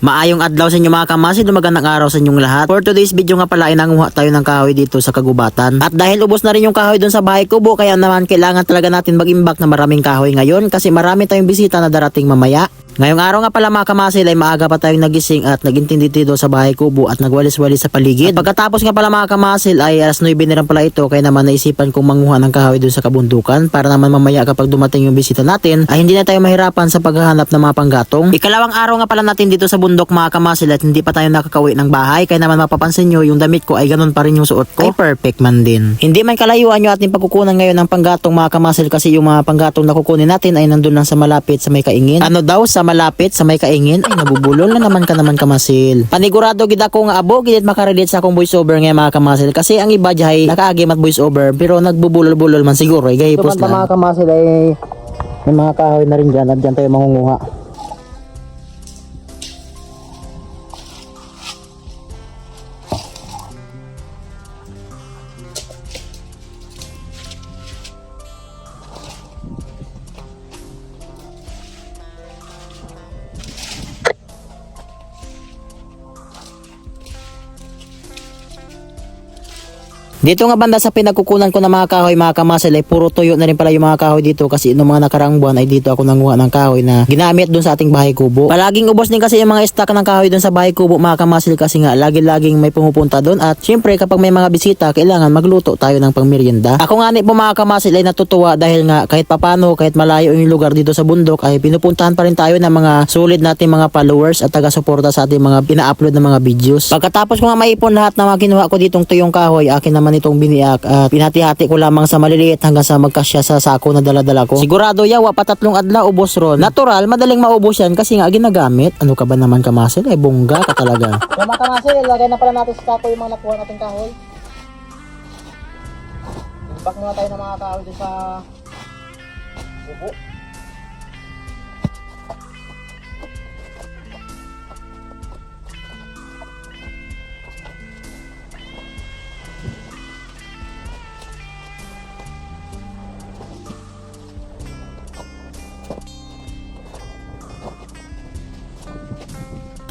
Maayong adlaw sa inyo mga kamasid, magandang araw sa inyong lahat. For today's video nga pala ay nanguha tayo ng kahoy dito sa kagubatan. At dahil ubos na rin yung kahoy doon sa bahay kubo, kaya naman kailangan talaga natin mag-imbak na maraming kahoy ngayon kasi marami tayong bisita na darating mamaya. Ngayong araw nga pala mga kamasil ay maaga pa tayong nagising at nagintindi dito sa bahay kubo at nagwalis-walis sa paligid. At pagkatapos nga pala mga kamasil ay alas 9 na rin pala ito kaya naman naisipan kong manguha ng kahoy doon sa kabundukan para naman mamaya kapag dumating yung bisita natin ay hindi na tayo mahirapan sa paghahanap ng mga panggatong. Ikalawang araw nga pala natin dito sa bundok mga kamasil at hindi pa tayo nakakauwi ng bahay kaya naman mapapansin nyo yung damit ko ay ganun pa rin yung suot ko. Ay perfect man din. Hindi man kalayuan yung ating pagkukunan ngayon ng panggatong mga kamasil kasi yung mga panggatong na kukunin natin ay nandun lang sa malapit sa may kaingin. Ano daw sa malapit sa may kaingin ay nabubulol na naman ka naman kamasil. Panigurado gid ako nga abo gid makarelate sa akong voice over nga mga kamasil kasi ang iba dihay nakaagi mat voice over pero nagbubulol-bulol man siguro ay gahipos lang. mga kamasil ay may mga kahoy na rin dyan at dyan tayo mangunguha. Dito nga banda sa pinagkukunan ko ng mga kahoy mga kamasel ay puro tuyo na rin pala yung mga kahoy dito kasi noong mga nakarang buwan ay dito ako nanguha ng kahoy na ginamit doon sa ating bahay kubo. Palaging ubos din kasi yung mga stock ng kahoy doon sa bahay kubo mga kamasel kasi nga lagi-laging may pumupunta doon at syempre kapag may mga bisita kailangan magluto tayo ng pangmerienda. Ako nga ni po mga kamasel ay natutuwa dahil nga kahit papano kahit malayo yung lugar dito sa bundok ay pinupuntahan pa rin tayo ng mga solid nating mga followers at taga-suporta sa ating mga pina-upload ng mga videos. Pagkatapos ko nga maipon lahat ng mga kinuha ko ditong tuyong kahoy akin naman itong biniyak at pinati-hati ko lamang sa maliliit hanggang sa magkasya sa sako na daladala ko. Sigurado yawa pa tatlong adlaw ubos ron. Natural, madaling maubos yan kasi nga ginagamit. Ano ka ba naman kamasil? Ay bongga ka talaga. So mga kamasil, ilagay na pala natin sa sako yung mga nakuha nating kahoy. Imbak muna tayo ng mga kahoy sa bubo.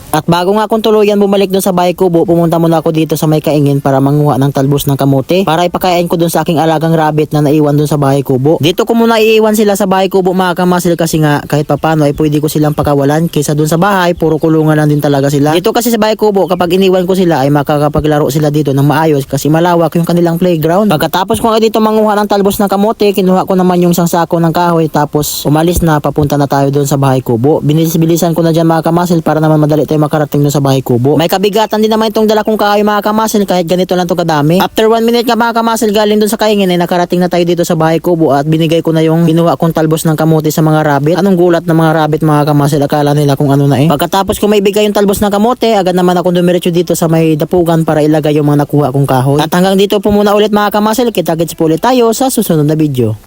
At bago nga akong tuluyan bumalik doon sa bahay kubo, pumunta muna ako dito sa may kaingin para manguha ng talbos ng kamote para ipakain ko doon sa aking alagang rabbit na naiwan doon sa bahay kubo. Dito ko muna iiwan sila sa bahay kubo mga kamasil kasi nga kahit papano ay pwede ko silang pakawalan kaysa doon sa bahay, puro kulungan lang din talaga sila. Dito kasi sa bahay kubo, kapag iniwan ko sila ay makakapaglaro sila dito ng maayos kasi malawak yung kanilang playground. Pagkatapos ko nga dito manguha ng talbos ng kamote, kinuha ko naman yung isang sako ng kahoy tapos umalis na papunta na tayo doon sa bahay kubo. Binis-bilisan ko na dyan mga kamasil para naman madali tayo makarating doon sa bahay kubo. May kabigatan din naman itong dala kong kahoy mga kamasil kahit ganito lang to kadami. After 1 minute nga mga kamasil galing doon sa kaingin ay nakarating na tayo dito sa bahay kubo at binigay ko na yung binuha kong talbos ng kamote sa mga rabbit. Anong gulat ng mga rabbit mga kamasil akala nila kung ano na eh. Pagkatapos ko may bigay yung talbos ng kamote agad naman ako dumiretso dito sa may dapugan para ilagay yung mga nakuha kong kahoy. At hanggang dito po muna ulit mga kamasil kita-kits po ulit tayo sa susunod na video.